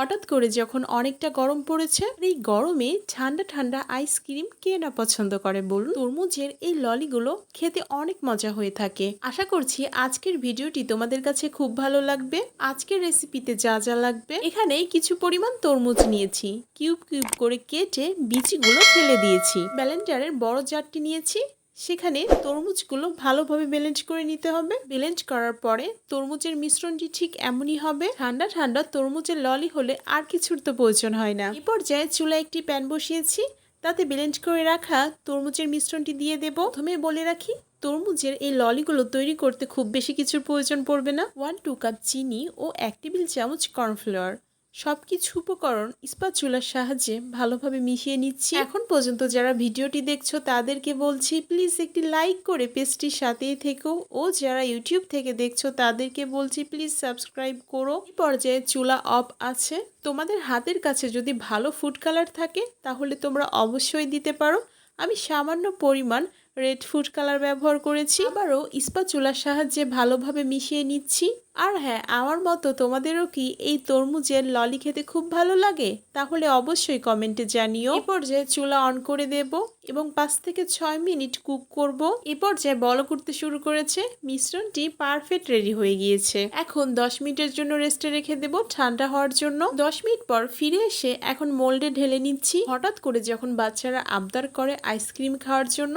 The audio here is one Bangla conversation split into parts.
হঠাৎ করে যখন অনেকটা গরম পড়েছে, এই গরমে ঠান্ডা ঠান্ডা আইসক্রিম কে না পছন্দ করে বলুন? তরমুজের এই ললিগুলো খেতে অনেক মজা হয়ে থাকে। আশা করছি আজকের ভিডিওটি তোমাদের কাছে খুব ভালো লাগবে। আজকের রেসিপিতে যা যা লাগবে এখানে কিছু পরিমাণ তরমুজ নিয়েছি। কিউব কিউব করে কেটে বিচিগুলো ফেলে দিয়েছি। ব্যালেন্ডারের বড় জারটি নিয়েছি। সেখানে তরমুজগুলো ভালোভাবে ব্লেন্ড করে নিতে হবে। ব্লেন্ড করার পরে তরমুজের মিশ্রণটি ঠিক এমনই হবে, ঠান্ডা ঠান্ডা তরমুজের ললি হলে আর কিছুর তো প্রয়োজন হয় না। এই পর্যায়ে চুলায় একটি প্যান বসিয়েছি, তাতে ব্লেন্ড করে রাখা তরমুজের মিশ্রণটি দিয়ে দেব। প্রথমে বলে রাখি, তরমুজের এই ললিগুলো তৈরি করতে খুব বেশি কিছুর প্রয়োজন পড়বে না। ওয়ান টু কাপ চিনি ও এক টেবিল চামচ কর্নফ্লাওয়ার সব কিছু উপকরণ ইস্পাত চুলার সাহায্যে ভালোভাবে মিশিয়ে নিচ্ছি। এখন পর্যন্ত যারা ভিডিওটি দেখছ, তাদেরকে বলছি প্লিজ একটি লাইক করে পেজটির সাথেই থেকো। ও যারা ইউটিউব থেকে দেখছ, তাদেরকে বলছি প্লিজ সাবস্ক্রাইব করো। এই পর্যায়ে চুলা অফ আছে। তোমাদের হাতের কাছে যদি ভালো ফুড কালার থাকে, তাহলে তোমরা অবশ্যই দিতে পারো। আমি সামান্য পরিমাণ রেড ফুড কালার ব্যবহার করেছি। আবারও ইস্পাত চুলার সাহায্যে ভালোভাবে মিশিয়ে নিচ্ছি। আর হ্যাঁ আমার মতো তোমাদেরও কি এই তরমুজের ললি খেতে খুব ভালো লাগে? তাহলে অবশ্যই কমেন্টে জানিও। এই পর্যায়ে চুলা অন করে দেব এবং পাঁচ থেকে ছয় মিনিট কুক করব। এই পর্যায়ে বল করতে শুরু করেছে। মিশ্রণটি পারফেক্ট রেডি হয়ে গিয়েছে। এখন দশ মিনিটের জন্য রেস্টে রেখে দেব ঠান্ডা হওয়ার জন্য। দশ মিনিট পর ফিরে এসে এখন মোল্ডে ঢেলে নিচ্ছি। হঠাৎ করে যখন বাচ্চারা আবদার করে আইসক্রিম খাওয়ার জন্য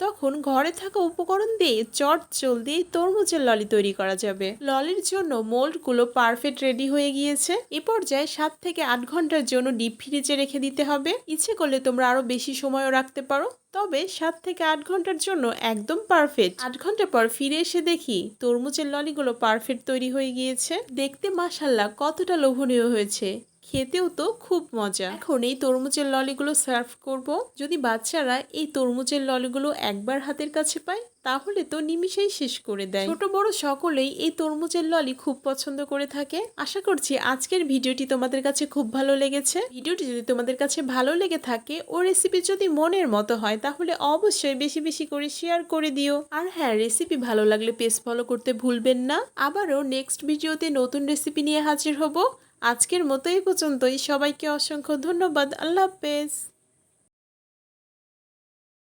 তখন ঘরে থাকা উপকরণ দিয়ে চট জলদি তরমুজের ললি তৈরি করা যাবে। ললির জন্য মোল্ডগুলো পারফেক্ট রেডি হয়ে গিয়েছে। এ পর্যায়ে সাত থেকে আট ঘণ্টার জন্য ডিপ ফ্রিজে রেখে দিতে হবে। ইচ্ছে করলে তোমরা আরও বেশি সময়ও রাখতে পারো। তবে সাত থেকে আট ঘণ্টার জন্য একদম পারফেক্ট। আট ঘণ্টা পর ফিরে এসে দেখি তরমুজের ললিগুলো পারফেক্ট তৈরি হয়ে গিয়েছে। দেখতে মাসাল্লাহ কতটা লোভনীয় হয়েছে। খেতেও তো খুব মজা। এখন এই তরমুজের ললিগুলো সার্ভ করব। যদি বাচ্চারা এই তরমুজের ললিগুলো একবার হাতের কাছে পায়, তাহলে তো নিমিষেই শেষ করে দেয়। ছোট বড় সকলেই এই তরমুজের ললি খুব পছন্দ করে থাকে। আশা করছি আজকের ভিডিওটি তোমাদের কাছে খুব ভালো লেগেছে। ভিডিওটি যদি তোমাদের কাছে ভালো লেগে থাকে ও রেসিপি যদি মনের মতো হয়, তাহলে অবশ্যই বেশি বেশি করে শেয়ার করে দিও। আর হ্যাঁ রেসিপি ভালো লাগলে পেজ ফলো করতে ভুলবেন না। আবারও নেক্সট ভিডিওতে নতুন রেসিপি নিয়ে হাজির হব। আজকের মতোই পর্যন্তই। সবাইকে অসংখ্য ধন্যবাদ। আল্লাহ হাফেজ।